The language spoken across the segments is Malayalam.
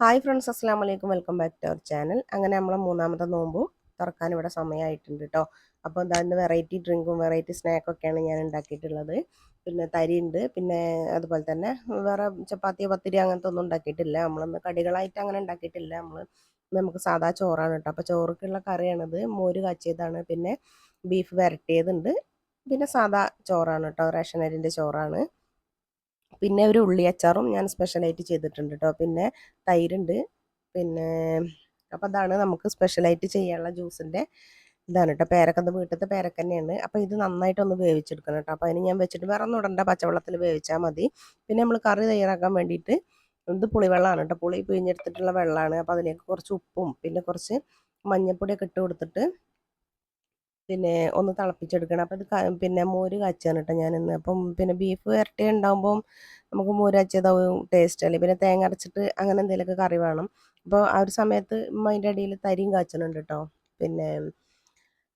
ഹായ് ഫ്രണ്ട്സ് അസ്സാം വലൈക്കും welcome back to our channel അങ്ങനെ നമ്മളെ മൂന്നാമത്തെ നോമ്പും തുറക്കാൻ ഇവിടെ സമയമായിട്ടുണ്ട് കേട്ടോ അപ്പോൾ എന്താ വെറൈറ്റി ഡ്രിങ്കും വെറൈറ്റി സ്നാക്കൊക്കെയാണ് ഞാൻ ഉണ്ടാക്കിയിട്ടുള്ളത്. പിന്നെ തരി ഉണ്ട്. പിന്നെ അതുപോലെ തന്നെ വേറെ ചപ്പാത്തി പത്തിരി അങ്ങനത്തെ ഒന്നും ഉണ്ടാക്കിയിട്ടില്ല. നമ്മളൊന്ന് കടികളായിട്ട് അങ്ങനെ ഉണ്ടാക്കിയിട്ടില്ല. നമ്മൾ നമുക്ക് സാധാ ചോറാണ് കേട്ടോ അപ്പോൾ ചോറുക്കുള്ള കറിയാണിത്. മോര് കാച്ചിയതാണ്. പിന്നെ ബീഫ് വരട്ടിയതുണ്ട്. പിന്നെ സാധാ ചോറാണ് കേട്ടോ റേഷൻ അരിന്റെ ചോറാണ്. പിന്നെ ഒരു ഉള്ളി അച്ചാറും ഞാൻ സ്പെഷ്യലായിട്ട് ചെയ്തിട്ടുണ്ട് കേട്ടോ പിന്നെ തൈരുണ്ട്. പിന്നെ അപ്പോൾ അതാണ് നമുക്ക് സ്പെഷ്യലായിട്ട് ചെയ്യാനുള്ള ജ്യൂസിന്റെ ഇതാണ് കേട്ടോ പേരക്കന്ന് വീട്ടിലത്തെ പേരക്ക തന്നെയാണ്. അപ്പോൾ ഇത് നന്നായിട്ടൊന്ന് വേവിച്ചെടുക്കണം കേട്ടോ അപ്പോൾ അതിന് ഞാൻ വെച്ചിട്ട് വേറെ ഒന്നും ഇടണ്ട. പച്ചവെള്ളത്തിൽ വേവിച്ചാൽ മതി. പിന്നെ നമ്മൾ കറി തയ്യാറാക്കാൻ വേണ്ടിയിട്ട് ഇത് പുളിവെള്ളമാണ് കേട്ടോ പുളി പിഴിഞ്ഞെടുത്തിട്ടുള്ള വെള്ളമാണ് അപ്പോൾ അതിലേക്ക് കുറച്ച് ഉപ്പും പിന്നെ കുറച്ച് മഞ്ഞൾപ്പൊടിയൊക്കെ ഇട്ട് കൊടുത്തിട്ട് പിന്നെ ഒന്ന് തിളപ്പിച്ചെടുക്കണം. അപ്പോൾ ഇത് പിന്നെ മോര് കാച്ചാണ് കേട്ടോ ഞാനിന്ന് അപ്പം പിന്നെ ബീഫ് ഇരട്ടി ഉണ്ടാകുമ്പം നമുക്ക് മോര് കാച്ചിയതാവും ടേസ്റ്റ് അല്ലേ? പിന്നെ തേങ്ങ അരച്ചിട്ട് അങ്ങനെ എന്തെങ്കിലുമൊക്കെ കറി വേണം. അപ്പോൾ ആ ഒരു സമയത്ത് അതിന്റെ ഇടയിൽ തരിയും കാച്ചണുണ്ട് കേട്ടോ പിന്നെ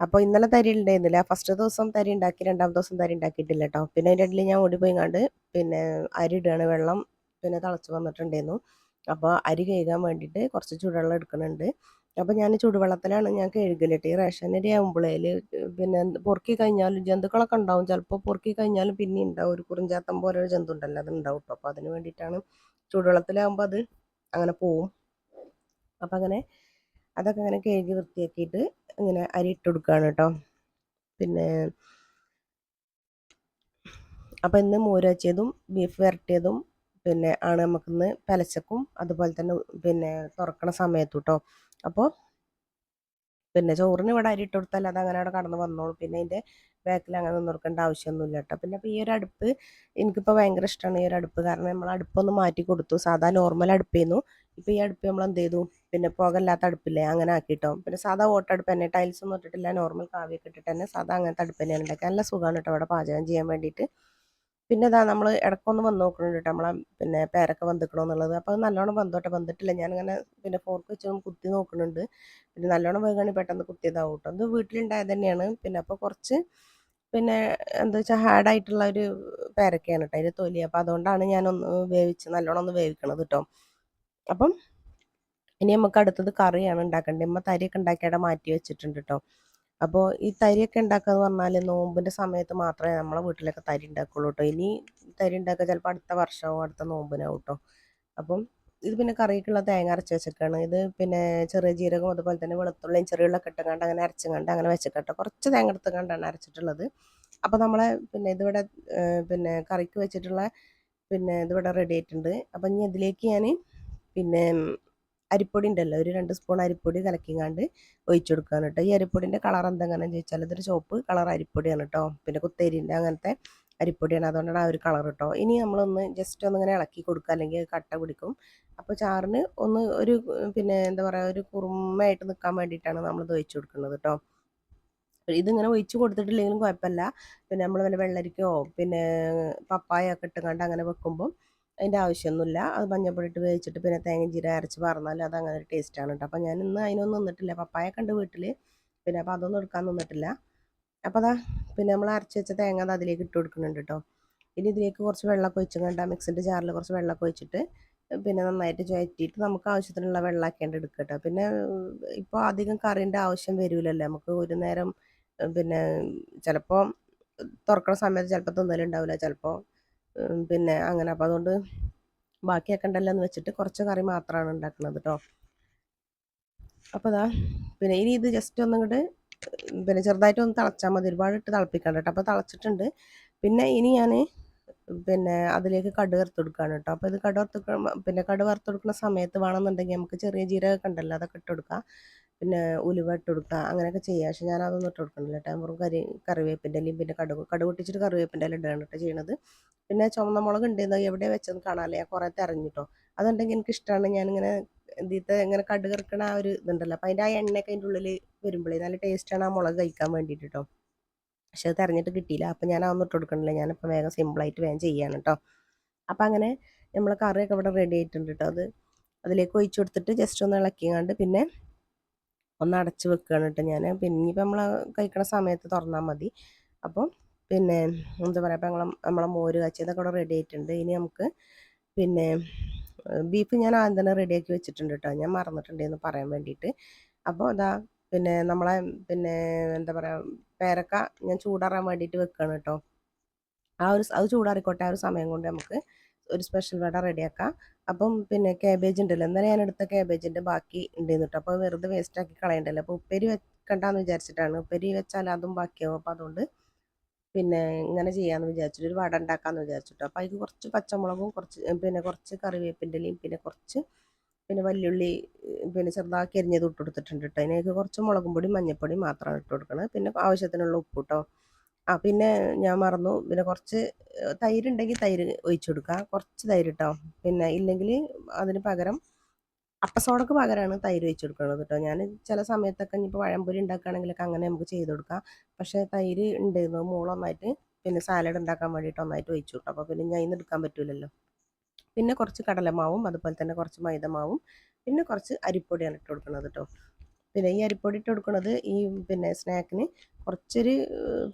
അപ്പോൾ ഇന്നലെ തരി ഉണ്ടായിരുന്നില്ല ഫസ്റ്റ് ദിവസം തരി ഉണ്ടാക്കി രണ്ടാമത്തെ ദിവസം തരി ഉണ്ടാക്കിയിട്ടില്ല കേട്ടോ പിന്നെ അതിന്റെ ഇടയിൽ ഞാൻ ഓടിപ്പോയി കണ്ട് പിന്നെ അരി ഇടുകയാണ് വെള്ളം പിന്നെ തിളച്ച് വന്നിട്ടുണ്ടായിരുന്നു. അപ്പോൾ അരി കഴുകാൻ വേണ്ടിയിട്ട് കുറച്ച് ചൂടുവെള്ളം എടുക്കുന്നുണ്ട്. അപ്പോൾ ഞാൻ ചൂടുവെള്ളത്തിലാണ് ഞാൻ കഴുകലിട്ട്. ഈ റേഷൻ അരി ആകുമ്പോഴേൽ പിന്നെ പൊറുക്കി കഴിഞ്ഞാലും ജന്തുക്കളൊക്കെ ഉണ്ടാവും. ചിലപ്പോൾ പൊറുക്കി കഴിഞ്ഞാലും പിന്നെ ഉണ്ടാവും. ഒരു കുറിഞ്ചാത്തം പോലെ ഒരു ജന്തു ഉണ്ടല്ലോ അത് ഉണ്ടാവും കേട്ടോ അപ്പോൾ അതിന് വേണ്ടിയിട്ടാണ് ചൂടുവെള്ളത്തിലാകുമ്പോൾ അത് അങ്ങനെ പോവും. അപ്പം അങ്ങനെ അതൊക്കെ അങ്ങനെ കഴുകി വൃത്തിയാക്കിയിട്ട് ഇങ്ങനെ അരി ഇട്ട് കൊടുക്കുകയാണ് കേട്ടോ. പിന്നെ അപ്പം ഇന്ന് മോരച്ചതും ബീഫ് വരട്ടിയതും പിന്നെ ആണ് നമുക്കിന്ന് പലച്ചക്കും അതുപോലെ തന്നെ പിന്നെ തുറക്കണ സമയത്ത് കേട്ടോ അപ്പോൾ പിന്നെ ചോറിന് ഇവിടെ അരി ഇട്ട് കൊടുത്താൽ അത് അങ്ങനെ അവിടെ കടന്ന് വന്നോളും. പിന്നെ അതിന്റെ ബാക്കിൽ അങ്ങനെ നിന്ന് കൊടുക്കേണ്ട ആവശ്യമൊന്നുമില്ല കേട്ടോ. പിന്നെ ഇപ്പോൾ ഈ ഒരു അടുപ്പ് എനിക്കിപ്പോൾ ഭയങ്കര ഇഷ്ടമാണ് ഈ ഒരു അടുപ്പ്. കാരണം നമ്മൾ അടുപ്പൊന്ന് മാറ്റി കൊടുത്തു. സാധാ നോർമൽ അടുപ്പായിരുന്നു ഇപ്പോൾ ഈ അടുപ്പ് നമ്മൾ എന്ത് ചെയ്തു? പിന്നെ പുകയില്ലാത്ത അടുപ്പില്ലേ? അങ്ങനെ ആക്കിയിട്ടോ പിന്നെ സാധാ ഓട്ടടുപ്പ് തന്നെ. ടൈൽസ് ഒന്നും ഇട്ടിട്ടില്ല. നോർമൽ കാവിയൊക്കെ ഇട്ടിട്ട് തന്നെ സാധാ അങ്ങനത്തെ അടുപ്പ് തന്നെയാണ് ഉണ്ടാക്കുക നല്ല സുഖമാണ് കേട്ടോ അവിടെ പാചകം ചെയ്യാൻ വേണ്ടിയിട്ട്. പിന്നെ ഇതാ നമ്മൾ ഇടക്കൊന്ന് വന്ന് നോക്കുന്നുണ്ട് കേട്ടോ നമ്മളെ പിന്നെ പേരൊക്കെ വന്നിക്കണോ എന്നുള്ളത് അപ്പോൾ അത് നല്ലോണം വന്നോട്ടെ. വന്നിട്ടില്ല. ഞാനിങ്ങനെ പിന്നെ ഫോർക്ക് വെച്ച് കുത്തി നോക്കുന്നുണ്ട് പിന്നെ നല്ലോണം വേഗമാണ് പെട്ടെന്ന് കുത്തിയതാവും കേട്ടോ അത് വീട്ടിലുണ്ടായത് തന്നെയാണ് പിന്നെ അപ്പോൾ കുറച്ച് പിന്നെ എന്താ വെച്ചാൽ ഹാർഡായിട്ടുള്ള ഒരു പേരക്കയാണ് കേട്ടോ അതിന്റെ തൊലി. അപ്പോൾ അതുകൊണ്ടാണ് ഞാനൊന്ന് വേവിച്ച് നല്ലോണം ഒന്ന് വേവിക്കണത് കേട്ടോ അപ്പം ഇനി നമുക്ക് അടുത്തത് കറിയാണ് ഉണ്ടാക്കേണ്ടത്. അമ്മ തരിയൊക്കെ ഉണ്ടാക്കിയുടെ മാറ്റി വെച്ചിട്ടുണ്ട് കേട്ടോ അപ്പോൾ ഈ തരിയൊക്കെ ഉണ്ടാക്കുക എന്ന് പറഞ്ഞാൽ നോമ്പിന്റെ സമയത്ത് മാത്രമേ നമ്മളെ വീട്ടിലൊക്കെ തരി ഉണ്ടാക്കുള്ളൂ കേട്ടോ ഇനി തരി ഉണ്ടാക്കുക ചിലപ്പോൾ അടുത്ത വർഷമോ അടുത്ത നോമ്പിനാവും കേട്ടോ അപ്പം ഇത് പിന്നെ കറിക്കുള്ള തേങ്ങ അരച്ച് വെച്ചേക്കാണ്. ഇത് പിന്നെ ചെറിയ ജീരകം അതുപോലെ തന്നെ വെളുത്തുള്ളിയും ചെറിയുള്ളൊക്കെ ഇട്ടുകൊണ്ട് അങ്ങനെ അരച്ചുകൊണ്ട് അങ്ങനെ വെച്ചേക്കട്ടോ കുറച്ച് തേങ്ങ എടുത്തുകൊണ്ടാണ് അരച്ചിട്ടുള്ളത്. അപ്പോൾ നമ്മളെ പിന്നെ ഇതിവിടെ പിന്നെ കറിക്ക് വെച്ചിട്ടുള്ള പിന്നെ ഇതിവിടെ റെഡി ആയിട്ടുണ്ട്. അപ്പം ഇനി ഇതിലേക്ക് ഞാൻ പിന്നെ അരിപ്പൊടി ഉണ്ടല്ലോ ഒരു രണ്ട് സ്പൂൺ അരിപ്പൊടി കലക്കിങ്ങാണ്ട് ഒഴിച്ചു കൊടുക്കുകയാണ് കേട്ടോ. ഈ അരിപ്പൊടിന്റെ കളർ എന്തെങ്കിലും ചോദിച്ചാൽ ഇതൊരു ചുവപ്പ് കളർ അരിപ്പൊടിയാണ് കേട്ടോ. പിന്നെ കുത്തേരിന്റെ അങ്ങനത്തെ അരിപ്പൊടിയാണ്. അതുകൊണ്ടാണ് ആ ഒരു കളർ കേട്ടോ. ഇനി നമ്മളൊന്ന് ജസ്റ്റ് ഒന്ന് ഒന്നിങ്ങനെ ഇളക്കി കൊടുക്കുക. അല്ലെങ്കിൽ കട്ട പിടിക്കും. അപ്പോൾ ചാറിന് ഒന്ന് ഒരു പിന്നെ എന്താ പറയുക ഒരു കുറുമയായിട്ട് നിൽക്കാൻ വേണ്ടിയിട്ടാണ് നമ്മളിത് ഒഴിച്ചു കൊടുക്കുന്നത് കേട്ടോ. ഇതിങ്ങനെ ഒഴിച്ചു കൊടുത്തിട്ടില്ലെങ്കിലും കുഴപ്പമില്ല. പിന്നെ നമ്മൾ വല്ല വെള്ളരിക്കോ പിന്നെ പപ്പായ ഒക്കെ ഇട്ടുകൊണ്ട് അങ്ങനെ വെക്കുമ്പം അതിന്റെ ആവശ്യമൊന്നുമില്ല. അത് മഞ്ഞപ്പൊടി ഇട്ട് വേവിച്ചിട്ട് പിന്നെ തേങ്ങ ജീര അരച്ച് പറഞ്ഞാൽ അത് അങ്ങനെ ഒരു ടേസ്റ്റാണ് കേട്ടോ അപ്പോൾ ഞാൻ ഇന്ന് അതിനൊന്നും നിന്നിട്ടില്ല. പപ്പായ കണ്ട് വീട്ടിൽ പിന്നെ അപ്പോൾ അതൊന്നും എടുക്കാൻ നിന്നിട്ടില്ല. അപ്പോൾ അതാ പിന്നെ നമ്മൾ അരച്ച് വെച്ച തേങ്ങ അത് അതിലേക്ക് ഇട്ട് കൊടുക്കുന്നുണ്ട് കേട്ടോ ഇനി ഇതിലേക്ക് കുറച്ച് വെള്ളമൊക്കെ ഒഴിച്ച് കണ്ട മിക്സിന്റെ ജാറിൽ കുറച്ച് വെള്ളമൊക്കെ ഒഴിച്ചിട്ട് പിന്നെ നന്നായിട്ട് ചുഴറ്റിയിട്ട് നമുക്ക് ആവശ്യത്തിനുള്ള വെള്ളമാക്കേണ്ട എടുക്കുക കേട്ടോ പിന്നെ ഇപ്പോൾ അധികം കറിന്റെ ആവശ്യം വരില്ലല്ലോ നമുക്ക് ഒരു നേരം പിന്നെ ചിലപ്പോൾ തുറക്കുന്ന സമയത്ത് ചിലപ്പോൾ തിന്നലുണ്ടാവില്ല. ചിലപ്പോൾ പിന്നെ അങ്ങനെ. അപ്പോൾ അതുകൊണ്ട് ബാക്കിയൊക്കെ ആക്കണ്ടല്ല എന്ന് വെച്ചിട്ട് കുറച്ച് കറി മാത്രമാണ് ഉണ്ടാക്കുന്നത് കേട്ടോ അപ്പോൾ അതാ പിന്നെ ഇനി ഇത് ജസ്റ്റ് ഒന്നിങ്ങോട്ട് പിന്നെ ചെറുതായിട്ട് ഒന്ന് തിളച്ചാൽ മതി. ഒരുപാടിട്ട് തിളപ്പിക്കണ്ട കേട്ടോ അപ്പോൾ തിളച്ചിട്ടുണ്ട്. പിന്നെ ഇനി ഞാൻ പിന്നെ അതിലേക്ക് കട് വറുത്ത് കൊടുക്കുകയാണ് കേട്ടോ അപ്പോൾ ഇത് കട് വറുത്ത് പിന്നെ കട് വറുത്ത് കൊടുക്കുന്ന സമയത്ത് വേണമെന്നുണ്ടെങ്കിൽ നമുക്ക് ചെറിയ ജീരകമൊക്കെ ഉണ്ടല്ലോ അതൊക്കെ ഇട്ട് കൊടുക്കാം. പിന്നെ ഉലുവ ഇട്ട് കൊടുക്കുക അങ്ങനെയൊക്കെ ചെയ്യുക പക്ഷെ ഞാൻ അതൊന്നും ഇട്ട് കൊടുക്കണില്ല കേട്ടോ. വെറും കറി കറിവേപ്പിന്റെ ഇലയും പിന്നെ കടുക് കടുക് പൊട്ടിച്ചിട്ട് കറിവേപ്പിന്റെ ഇല ഇടുകയാണ് കേട്ടോ ചെയ്യണത്. പിന്നെ ചുമന്ന മുളക് ഉണ്ടെന്ന് എവിടെ വെച്ചെന്ന് കാണാമല്ലേ ഞാൻ കുറേ തെരഞ്ഞിട്ടോ അതുണ്ടെങ്കിൽ എനിക്ക് ഇഷ്ടമാണ് ഞാനിങ്ങനെ ഇതിത്തെ ഇങ്ങനെ കടുക് ഇറക്കണ ആ ഒരു ഇതുണ്ടല്ലോ. അപ്പം അതിന്റെ ആ എണ്ണയൊക്കെ അതിന്റെ ഉള്ളിൽ വരുമ്പോഴേ നല്ല ടേസ്റ്റാണ് ആ മുളക് കഴിക്കാൻ വേണ്ടിയിട്ട് കേട്ടോ പക്ഷെ അത് തിരഞ്ഞിട്ട് കിട്ടിയില്ല. അപ്പം ഞാൻ അതൊന്നും ഇട്ട് കൊടുക്കണില്ല. ഞാനിപ്പോൾ വേഗം സിമ്പിളായിട്ട് വേഗം ചെയ്യാണ് കേട്ടോ അപ്പം അങ്ങനെ നമ്മൾ കറിയൊക്കെ ഇവിടെ റെഡി ആയിട്ടുണ്ട് കേട്ടോ അത് അതിലേക്ക് ഒഴിച്ചു കൊടുത്തിട്ട് ജസ്റ്റ് ഒന്ന് ഇളക്കിങ്ങാണ്ട് പിന്നെ ഒന്ന് അടച്ച് വെക്കുകയാണ് കേട്ടോ ഞാൻ പിന്നെ ഇനിയിപ്പോൾ നമ്മൾ കഴിക്കണ സമയത്ത് തുറന്നാൽ മതി. അപ്പോൾ പിന്നെ എന്താ പറയുക ഇപ്പം ഞങ്ങൾ നമ്മളെ മോര് കാച്ചി അതൊക്കെ ഇവിടെ റെഡി ആയിട്ടുണ്ട്. ഇനി നമുക്ക് പിന്നെ ബീഫ് ഞാൻ ആദ്യം തന്നെ റെഡിയാക്കി വെച്ചിട്ടുണ്ട് കേട്ടോ. ഞാൻ മറന്നിട്ടുണ്ടെന്ന് പറയാൻ വേണ്ടിയിട്ട്. അപ്പോൾ അതാ പിന്നെ നമ്മളെ പിന്നെ എന്താ പറയുക പേരക്ക ഞാൻ ചൂടാറാൻ വേണ്ടിയിട്ട് വെക്കുകയാണ് കേട്ടോ. ആ ഒരു അത് ചൂടാറിക്കോട്ടെ ആ ഒരു സമയം കൊണ്ട് നമുക്ക് ഒരു സ്പെഷ്യൽ വട റെഡിയാക്കാം അപ്പം പിന്നെ കാബേജ് ഉണ്ടല്ലോ ഇന്നലെ ഞാൻ എടുത്ത കാബേജിന്റെ ബാക്കി ഉണ്ടായിരുന്നു കേട്ടോ അപ്പോൾ വെറുതെ വേസ്റ്റ് ആക്കി കളയണ്ടല്ലോ. അപ്പോൾ ഉപ്പേരി വെക്കണ്ടെന്ന് വിചാരിച്ചിട്ടാണ്. ഉപ്പേരി വെച്ചാൽ അതും ബാക്കിയാവും. അപ്പോൾ അതുകൊണ്ട് പിന്നെ ഇങ്ങനെ ചെയ്യാമെന്ന് വിചാരിച്ചിട്ട് ഒരു വട ഉണ്ടാക്കാമെന്ന് വിചാരിച്ചിട്ടോ അപ്പോൾ അതിൽ കുറച്ച് പച്ചമുളകും കുറച്ച് പിന്നെ കുറച്ച് കറിവേപ്പിന്റെ ഇലയും പിന്നെ കുറച്ച് പിന്നെ വല്യുള്ളി പിന്നെ ചെറുതാക്കി അരിഞ്ഞത് ഇട്ട് കൊടുത്തിട്ടുണ്ട് കേട്ടോ അതിനേക്ക് കുറച്ച് മുളകും പൊടി മഞ്ഞൾപ്പൊടി മാത്രമാണ് ഇട്ട് കൊടുക്കുന്നത് പിന്നെ ആവശ്യത്തിനുള്ള ഉപ്പ് കേട്ടോ ആ പിന്നെ ഞാൻ മറന്നു. പിന്നെ കുറച്ച് തൈര് ഉണ്ടെങ്കിൽ തൈര് ഒഴിച്ചു കൊടുക്കുക കുറച്ച് തൈര് കേട്ടോ പിന്നെ ഇല്ലെങ്കിൽ അതിന് പകരം അപ്പസോടക്ക് പകരമാണ് തൈര് ഒഴിച്ചു കൊടുക്കുന്നത് കേട്ടോ ഞാൻ ചില സമയത്തൊക്കെ ഇനിയിപ്പോൾ പഴംപൊരി ഉണ്ടാക്കുകയാണെങ്കിലൊക്കെ അങ്ങനെ നമുക്ക് ചെയ്ത് കൊടുക്കാം. പക്ഷേ തൈര് ഉണ്ടായിരുന്നു മൂളൊന്നായിട്ട് പിന്നെ സാലഡ് ഉണ്ടാക്കാൻ വേണ്ടിയിട്ട് ഒന്നായിട്ട് ഒഴിച്ചു കിട്ടും അപ്പോൾ പിന്നെ ഞാൻ ഇന്ന് എടുക്കാൻ പറ്റില്ലല്ലോ പിന്നെ കുറച്ച് കടലമാവും. അതുപോലെ തന്നെ കുറച്ച് മൈദമാവും. പിന്നെ കുറച്ച് അരിപ്പൊടിയാണ് ഇട്ട് കൊടുക്കുന്നത് കേട്ടോ പിന്നെ ഈ അരിപ്പൊടി ഇട്ട് കൊടുക്കുന്നത് ഈ പിന്നെ സ്നാക്കിന് കുറച്ചൊരു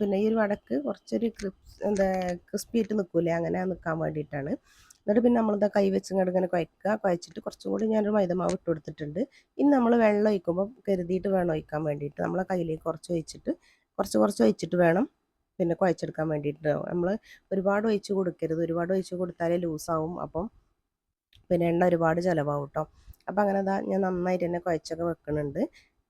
പിന്നെ ഈ ഒരു വടക്ക് കുറച്ചൊരു ക്രിപ്സ് എന്താ ക്രിസ്പി ആയിട്ട് നിൽക്കൂലേ അങ്ങനെ നിൽക്കാൻ വേണ്ടിയിട്ടാണ്. എന്നിട്ട് പിന്നെ നമ്മളിതാ കൈ വെച്ച് ഇങ്ങോട്ട് ഇങ്ങനെ കുഴക്കുക കുഴച്ചിട്ട് കുറച്ചും കൂടി ഞാനൊരു മൈദമാവ് ഇട്ട് കൊടുത്തിട്ടുണ്ട്. ഇനി നമ്മൾ വെള്ളം ഒഴിക്കുമ്പോൾ കരുതിയിട്ട് വേണം ഒഴിക്കാൻ വേണ്ടിയിട്ട്. നമ്മളെ കയ്യിലേക്ക് കുറച്ച് ഒഴിച്ചിട്ട് കുറച്ച് കുറച്ച് ഒഴിച്ചിട്ട് വേണം പിന്നെ കുഴച്ചെടുക്കാൻ വേണ്ടിയിട്ട്. നമ്മൾ ഒരുപാട് ഒഴിച്ച് കൊടുക്കരുത്. ഒരുപാട് ഒഴിച്ച് കൊടുത്താലേ ലൂസാവും. അപ്പം പിന്നെ എണ്ണ ഒരുപാട് ചിലവാകും കേട്ടോ അപ്പം അങ്ങനെ അതാ ഞാൻ നന്നായിട്ട് തന്നെ കുഴച്ചൊക്കെ വെക്കുന്നുണ്ട്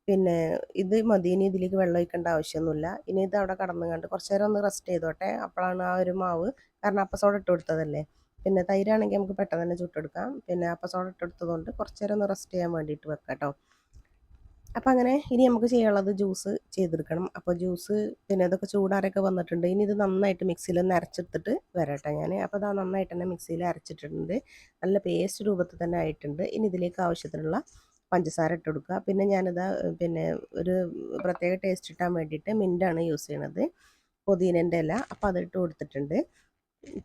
പിന്നെ ഇത് മതി ഇനി ഇതിലേക്ക് വെള്ളം ഒഴിക്കേണ്ട ആവശ്യമൊന്നുമില്ല. ഇനി ഇത് അവിടെ കടന്നു കണ്ട് കുറച്ച് നേരം ഒന്ന് റെസ്റ്റ് ചെയ്തോട്ടെ. അപ്പോഴാണ് ആ ഒരു മാവ് കാരണം അപ്പസോട ഇട്ട് കൊടുത്തതല്ലേ. പിന്നെ തൈരാണെങ്കിൽ നമുക്ക് പെട്ടെന്ന് തന്നെ ചുട്ടെടുക്കാം. പിന്നെ അപ്പസോട ഇട്ട് കൊടുത്തതുകൊണ്ട് കുറച്ച് നേരം ഒന്ന് റെസ്റ്റ് ചെയ്യാൻ വേണ്ടിയിട്ട് വെക്കാം കേട്ടോ അപ്പം അങ്ങനെ ഇനി നമുക്ക് ചെയ്യാനുള്ളത് ജ്യൂസ് ചെയ്തെടുക്കണം. അപ്പോൾ ജ്യൂസ് പിന്നെ ഇതൊക്കെ ചൂടാറൊക്കെ വന്നിട്ടുണ്ട്. ഇനി ഇത് നന്നായിട്ട് മിക്സിയിൽ ഒന്ന് അരച്ചെടുത്തിട്ട് വരട്ടെ ഞാൻ അപ്പോൾ അതാ നന്നായിട്ട് തന്നെ മിക്സിയിൽ അരച്ചിട്ടുണ്ട്. നല്ല പേസ്റ്റ് രൂപത്തിൽ തന്നെ ആയിട്ടുണ്ട്. ഇനി ഇതിലേക്ക് ആവശ്യത്തിനുള്ള പഞ്ചസാര ഇട്ട് കൊടുക്കുക. പിന്നെ ഞാനിതാ പിന്നെ ഒരു പ്രത്യേക ടേസ്റ്റ് കിട്ടാൻ വേണ്ടിയിട്ട് മിന്റാണ് യൂസ് ചെയ്യണത്. പുതിനന്റെ ഇല. അപ്പോൾ അതിട്ട് കൊടുത്തിട്ടുണ്ട്.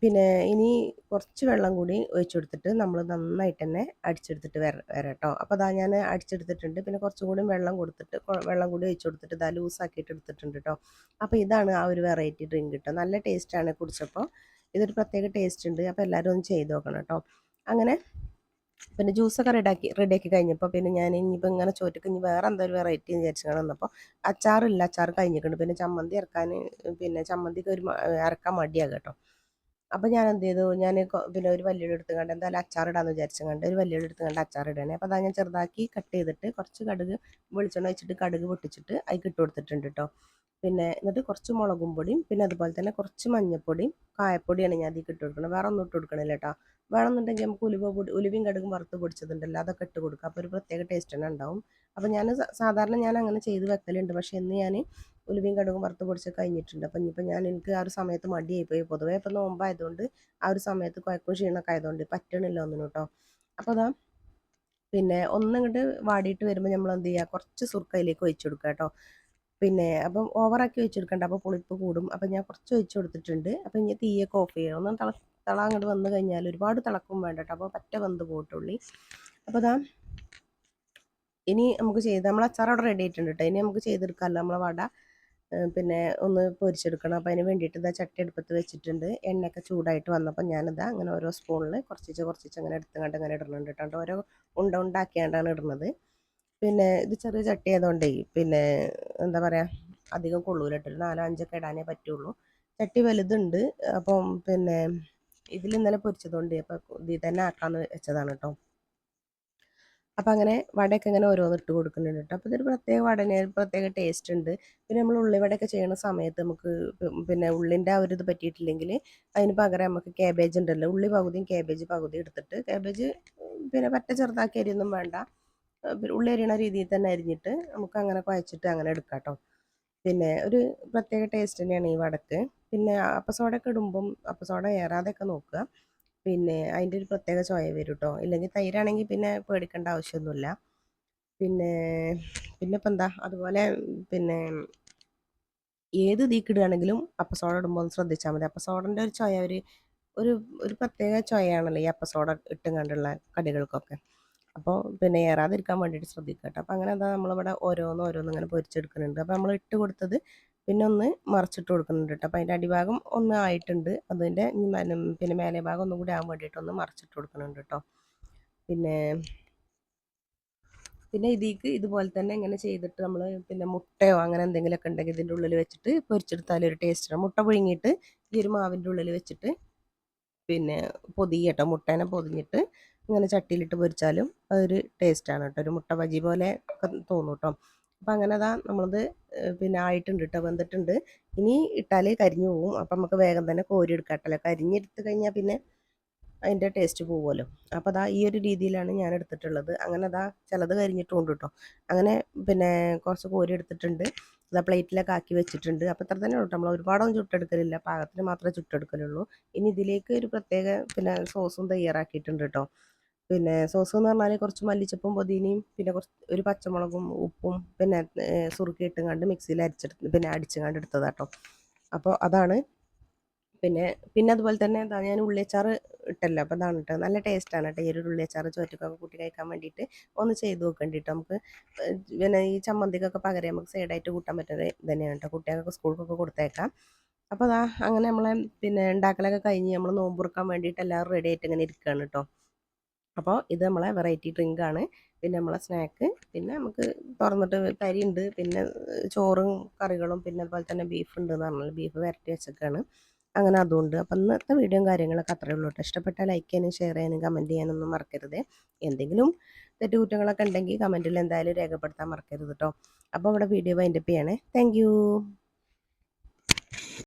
പിന്നെ ഇനി കുറച്ച് വെള്ളം കൂടി ഒഴിച്ചു കൊടുത്തിട്ട് നമ്മൾ നന്നായിട്ട് തന്നെ അടിച്ചെടുത്തിട്ട് വര വരാം കേട്ടോ അപ്പോൾ അതാ ഞാൻ അടിച്ചെടുത്തിട്ടുണ്ട്. പിന്നെ കുറച്ചും കൂടി വെള്ളം കൊടുത്തിട്ട് വെള്ളം കൂടി ഒഴിച്ചു കൊടുത്തിട്ട് ഇതാ ലൂസാക്കിയിട്ട് എടുത്തിട്ടുണ്ട് കേട്ടോ അപ്പോൾ ഇതാണ് ആ ഒരു വെറൈറ്റി ഡ്രിങ്ക് കേട്ടോ നല്ല ടേസ്റ്റാണ് കുടിച്ചപ്പോൾ ഇതൊരു പ്രത്യേക ടേസ്റ്റ് ഉണ്ട്. അപ്പോൾ എല്ലാവരും ഒന്ന് ചെയ്ത് നോക്കണം കേട്ടോ അങ്ങനെ പിന്നെ ജ്യൂസൊക്കെ റെഡിയാക്കി റെഡിയാക്കി കഴിഞ്ഞപ്പോൾ പിന്നെ ഞാൻ ഇനിയിപ്പോൾ ഇങ്ങനെ ചോറ്റക്ക് ഇനി വേറെ എന്തൊരു വെറൈറ്റി വിചാരിച്ചു വന്നപ്പോൾ അച്ചാറില്ല. അച്ചാർ കഴിഞ്ഞിട്ടുണ്ട്. പിന്നെ ചമ്മന്തി ഇറക്കാൻ പിന്നെ ചമ്മന്തിക്ക് ഒരു ഇറക്കാൻ മടിയാകും കേട്ടോ. അപ്പോൾ ഞാൻ എന്ത് ചെയ്തു ഞാൻ പിന്നെ ഒരു വല്യുള്ളി എടുത്ത് കണ്ട് എന്തായാലും അച്ചാറിടാന്ന് വിചാരിച്ചു കണ്ട് ഒരു വല്യുള്ളി എടുത്ത് കണ്ട് അച്ചാറിടണേ. അപ്പോൾ അതാ ഞാൻ ചെറുതാക്കി കട്ട് ചെയ്തിട്ട് കുറച്ച് കടുക് വെളിച്ചെണ്ണ വെച്ചിട്ട് കടുക് പൊട്ടിച്ചിട്ട് അതിൽ ഇട്ട് കൊടുത്തിട്ടുണ്ട് കേട്ടോ പിന്നെ എന്നിട്ട് കുറച്ച് മുളകും പൊടിയും പിന്നെ അതുപോലെ തന്നെ കുറച്ച് മഞ്ഞൾപ്പൊടിയും കായപ്പൊടിയാണ് ഞാൻ അതിൽ ഇട്ട് കൊടുക്കുന്നത് വേറെ ഒന്നും ഇട്ട് കൊടുക്കണില്ല കേട്ടോ വേണമെന്നുണ്ടെങ്കിൽ നമുക്ക് ഉലുവ പൊടി ഉലുവയും കടുകും വറുത്ത് പൊടിച്ചതുണ്ടല്ലോ അതൊക്കെ ഇട്ട് കൊടുക്കുക അപ്പോൾ ഒരു പ്രത്യേക ടേസ്റ്റ് തന്നെ ഉണ്ടാവും. അപ്പോൾ ഞാൻ സാധാരണ ഞാൻ അങ്ങനെ ചെയ്ത് വെക്കലുണ്ട്. പക്ഷേ ഇന്ന് ഞാൻ ഉലുവയും കടുകും വറുത്ത് പൊടിച്ച് കഴിഞ്ഞിട്ടുണ്ട്. അപ്പം ഇനിയിപ്പോൾ ഞാൻ എനിക്ക് ആ ഒരു സമയത്ത് മടിയായി പോയി. പൊതുവേ ഇപ്പം നോമ്പായതുകൊണ്ട് ആ ഒരു സമയത്ത് കുഴക്കും ക്ഷീണമൊക്കെ ആയതുകൊണ്ട് പറ്റണില്ല ഒന്നിനും കേട്ടോ അപ്പോൾ അതാ പിന്നെ ഒന്നിങ്ങോട്ട് വാടിയിട്ട് വരുമ്പോൾ നമ്മൾ എന്ത് ചെയ്യുക കുറച്ച് സുർക്കയിലേക്ക് ഒഴിച്ചു കൊടുക്കുക കേട്ടോ പിന്നെ അപ്പം ഓവറാക്കി ഒഴിച്ചെടുക്കണ്ട അപ്പോൾ പുളിപ്പ് കൂടും. അപ്പം ഞാൻ കുറച്ച് ഒഴിച്ചു കൊടുത്തിട്ടുണ്ട്. അപ്പം ഇനി തീയൊക്കെ ഓഫ് ചെയ്യണം. ഒന്ന് തള തിള അങ്ങോട്ട് വന്നു കഴിഞ്ഞാൽ ഒരുപാട് തിളക്കും വേണ്ട കേട്ടോ അപ്പോൾ പറ്റ വെന്ത് പോയിട്ടുള്ളി അപ്പോൾ അതാ ഇനി നമുക്ക് ചെയ്ത് നമ്മൾ അച്ചാർ അവിടെ റെഡി ആയിട്ടുണ്ട് കേട്ടോ ഇനി നമുക്ക് ചെയ്തെടുക്കാമല്ലോ നമ്മളെ വട? പിന്നെ ഒന്ന് പൊരിച്ചെടുക്കണം. അപ്പോൾ അതിന് വേണ്ടിയിട്ട് ഇതാ ചട്ടി അടുപ്പത്ത് വെച്ചിട്ടുണ്ട്. എണ്ണയൊക്കെ ചൂടായിട്ട് വന്നപ്പോൾ ഞാനിതാ അങ്ങനെ ഓരോ സ്പൂണിൽ കുറച്ചിച്ച് കുറച്ചിച്ച് അങ്ങനെ എടുത്തുകൊണ്ട് അങ്ങനെ ഇടുന്നുണ്ട് കേട്ടോ. ഓരോ ഉണ്ട ഉണ്ടാക്കിയാണ്ടാണ് ഇടുന്നത്. പിന്നെ ഇത് ചെറിയ ചട്ടി ആയതുകൊണ്ടേ പിന്നെ എന്താ പറയുക അധികം കൊള്ളൂല കേട്ടോ. നാലോ അഞ്ചൊക്കെ ഇടാനേ പറ്റുള്ളൂ. ചട്ടി വലുതുണ്ട്. അപ്പം പിന്നെ ഇതിൽ ഇന്നലെ പൊരിച്ചതുകൊണ്ട് അപ്പോൾ ഇതിൽ തന്നെ ആക്കാമെന്ന് വെച്ചതാണ് കേട്ടോ. അപ്പോൾ അങ്ങനെ വടയൊക്കെ ഇങ്ങനെ ഓരോന്ന് ഇട്ട് കൊടുക്കുന്നുണ്ട് കേട്ടോ. അപ്പോൾ ഇതൊരു പ്രത്യേക വടനെ പ്രത്യേക ടേസ്റ്റ് ഉണ്ട്. പിന്നെ നമ്മൾ ഉള്ളിവടയൊക്കെ ചെയ്യുന്ന സമയത്ത് നമുക്ക് പിന്നെ ഉള്ളിന്റെ ആ ഒരു ഇത് പറ്റിയിട്ടില്ലെങ്കിൽ അതിന് പകരം നമുക്ക് കാബേജ് ഉണ്ടല്ലോ ഉള്ളി പകുതിയും കാബേജ് പകുതി എടുത്തിട്ട് കാബേജ് പിന്നെ പറ്റ ചെറുതാക്കി അരിയൊന്നും വേണ്ട. ഉള്ളി അരിയണ രീതിയിൽ തന്നെ അരിഞ്ഞിട്ട് നമുക്ക് അങ്ങനെ കുഴച്ചിട്ട് അങ്ങനെ എടുക്കാം കേട്ടോ. പിന്നെ ഒരു പ്രത്യേക ടേസ്റ്റ് തന്നെയാണ് ഈ വടക്ക്. പിന്നെ അപ്പസോടൊക്കെ ഇടുമ്പം അപ്പസോട ഏറാതെയൊക്കെ നോക്കുക. പിന്നെ അതിന്റെ ഒരു പ്രത്യേക ചോയ വരും കേട്ടോ ഇല്ലെങ്കിൽ തൈരാണെങ്കിൽ പിന്നെ പേടിക്കേണ്ട ആവശ്യമൊന്നുമില്ല പിന്നെ പിന്നെ ഇപ്പം എന്താ അതുപോലെ പിന്നെ ഏത് തീക്കിടുകയാണെങ്കിലും അപ്പസോഡ ഇടുമ്പോൾ ഒന്ന് ശ്രദ്ധിച്ചാൽ മതി. അപ്പസോഡന്റെ ഒരു ചോയ ഒരു ഒരു ഒരു പ്രത്യേക ചോയയാണല്ലോ ഈ അപ്പസോഡ ഇട്ടും കണ്ടുള്ള കടികൾക്കൊക്കെ. അപ്പോൾ പിന്നെ ഏറാതിരിക്കാൻ വേണ്ടിയിട്ട് ശ്രദ്ധിക്കുക കേട്ടോ അപ്പോൾ അങ്ങനെ എന്താ നമ്മളിവിടെ ഓരോന്ന് ഓരോന്ന് ഇങ്ങനെ പൊരിച്ചെടുക്കുന്നുണ്ട്. അപ്പോൾ നമ്മൾ ഇട്ട് കൊടുത്തത് പിന്നെ ഒന്ന് മറിച്ചിട്ട് കൊടുക്കുന്നുണ്ട് കേട്ടോ അപ്പോൾ അതിന്റെ അടിഭാഗം ഒന്ന് ആയിട്ടുണ്ട്. അതിന്റെ പിന്നെ മേലെ ഭാഗം ഒന്നും കൂടി ആകാൻ വേണ്ടിയിട്ട് ഒന്ന് മറിച്ചിട്ട് കൊടുക്കുന്നുണ്ട് കേട്ടോ പിന്നെ പിന്നെ ഇതിക്ക് ഇതുപോലെ തന്നെ ഇങ്ങനെ ചെയ്തിട്ട് നമ്മൾ പിന്നെ മുട്ടയോ അങ്ങനെ എന്തെങ്കിലുമൊക്കെ ഉണ്ടെങ്കിൽ ഇതിന്റെ ഉള്ളിൽ വെച്ചിട്ട് പൊരിച്ചെടുത്താൽ ഒരു ടേസ്റ്റാണ് മുട്ട പുഴുങ്ങിയിട്ട് ഈ ഒരു മാവിന്റെ ഉള്ളിൽ വെച്ചിട്ട് പിന്നെ പൊതിയട്ടോ മുട്ടേനെ പൊതിഞ്ഞിട്ട് ഇങ്ങനെ ചട്ടിയിലിട്ട് പൊരിച്ചാലും അതൊരു ടേസ്റ്റാണ് കേട്ടോ ഒരു മുട്ട ബജി പോലെ തോന്നും കേട്ടോ അപ്പം അങ്ങനെ അതാ നമ്മളത് പിന്നെ ആയിട്ടുണ്ട് കേട്ടോ വന്നിട്ടുണ്ട് ഇനി ഇട്ടാൽ കരിഞ്ഞു പോകും അപ്പം നമുക്ക് വേഗം തന്നെ കോരി എടുക്കാട്ടല്ലോ കരിഞ്ഞെടുത്ത് കഴിഞ്ഞാൽ പിന്നെ അതിന്റെ ടേസ്റ്റ് പോകുമല്ലോ അപ്പോൾ അതാ ഈ ഒരു രീതിയിലാണ് ഞാൻ എടുത്തിട്ടുള്ളത്. അങ്ങനെ അതാ ചിലത് കരിഞ്ഞിട്ടുണ്ട് കേട്ടോ അങ്ങനെ പിന്നെ കുറച്ച് കോരി എടുത്തിട്ടുണ്ട്. അതാ പ്ലേറ്റിലൊക്കെ ആക്കി വെച്ചിട്ടുണ്ട്. അപ്പോൾ ഇത്ര തന്നെ കേട്ടോ നമ്മൾ ഒരുപാടൊന്നും ചുട്ടെടുക്കലില്ല. പാകത്തിന് മാത്രമേ ചുട്ടെടുക്കലുള്ളൂ. ഇനി ഇതിലേക്ക് ഒരു പ്രത്യേക പിന്നെ സോസും തയ്യാറാക്കിയിട്ടുണ്ട് കേട്ടോ പിന്നെ സോസ് എന്ന് പറഞ്ഞാൽ കുറച്ച് മല്ലിച്ചപ്പും പൊതിനയും പിന്നെ കുറച്ച് ഒരു പച്ചമുളകും ഉപ്പും പിന്നെ സുറുക്കി ഇട്ടും മിക്സിയിൽ അരിച്ചെടുത്ത് പിന്നെ അടിച്ചുകൊണ്ട് എടുത്തതാട്ടോ. അപ്പോൾ അതാണ്. പിന്നെ പിന്നെ അതുപോലെ തന്നെ എന്താ ഞാൻ ഉള്ളിയച്ചാർ ഇട്ടല്ലോ. അപ്പോൾ അതാണ് കേട്ടോ നല്ല ടേസ്റ്റാണ് കേട്ടോ ഈ ഒരു ഉള്ളിയച്ചാർ ചോറ്റക്കൊക്കെ കൂട്ടി കഴിക്കാൻ വേണ്ടിയിട്ട്. ഒന്ന് ചെയ്ത് നോക്കേണ്ടിട്ട് നമുക്ക്. പിന്നെ ഈ ചമ്മന്തിക്കൊക്കെ പകരം നമുക്ക് സൈഡായിട്ട് കൂട്ടാൻ പറ്റുന്നത് തന്നെയാണ് കേട്ടോ കുട്ടികൾക്കൊക്കെ സ്കൂൾക്കൊക്കെ കൊടുത്തേക്കാം. അപ്പോൾ അതാ അങ്ങനെ നമ്മളെ പിന്നെ ഉണ്ടാക്കലൊക്കെ കഴിഞ്ഞ് നമ്മൾ നോമ്പുറക്കാൻ വേണ്ടിയിട്ട് എല്ലാവരും റെഡി ആയിട്ട് ഇങ്ങനെ ഇരിക്കുകയാണ് കേട്ടോ അപ്പോൾ ഇത് നമ്മളെ വെറൈറ്റി ഡ്രിങ്ക് ആണ്. പിന്നെ നമ്മളെ സ്നാക്ക് പിന്നെ നമുക്ക് തുറന്നിട്ട് കരിയുണ്ട് പിന്നെ ചോറും കറികളും പിന്നെ അതുപോലെ തന്നെ ബീഫ് ഉണ്ട് എന്ന് പറഞ്ഞാൽ ബീഫ് വരട്ടി വെച്ചൊക്കെയാണ് അങ്ങനെ അതുകൊണ്ട് അപ്പം ഇന്നത്തെ വീഡിയോയും കാര്യങ്ങളൊക്കെ അത്രയേ ഉള്ളൂ കേട്ടോ. ഇഷ്ടപ്പെട്ടാൽ ലൈക്ക് ചെയ്യാനും ഷെയർ ചെയ്യാനും കമന്റ് ചെയ്യാനൊന്നും മറക്കരുത്. എന്തെങ്കിലും തെറ്റുകുറ്റങ്ങളൊക്കെ ഉണ്ടെങ്കിൽ കമന്റിൽ എന്തായാലും രേഖപ്പെടുത്താൻ മറക്കരുത് കേട്ടോ. അപ്പോൾ ഇവിടെ വീഡിയോ വൈൻഡപ്പ് ചെയ്യണേ. താങ്ക്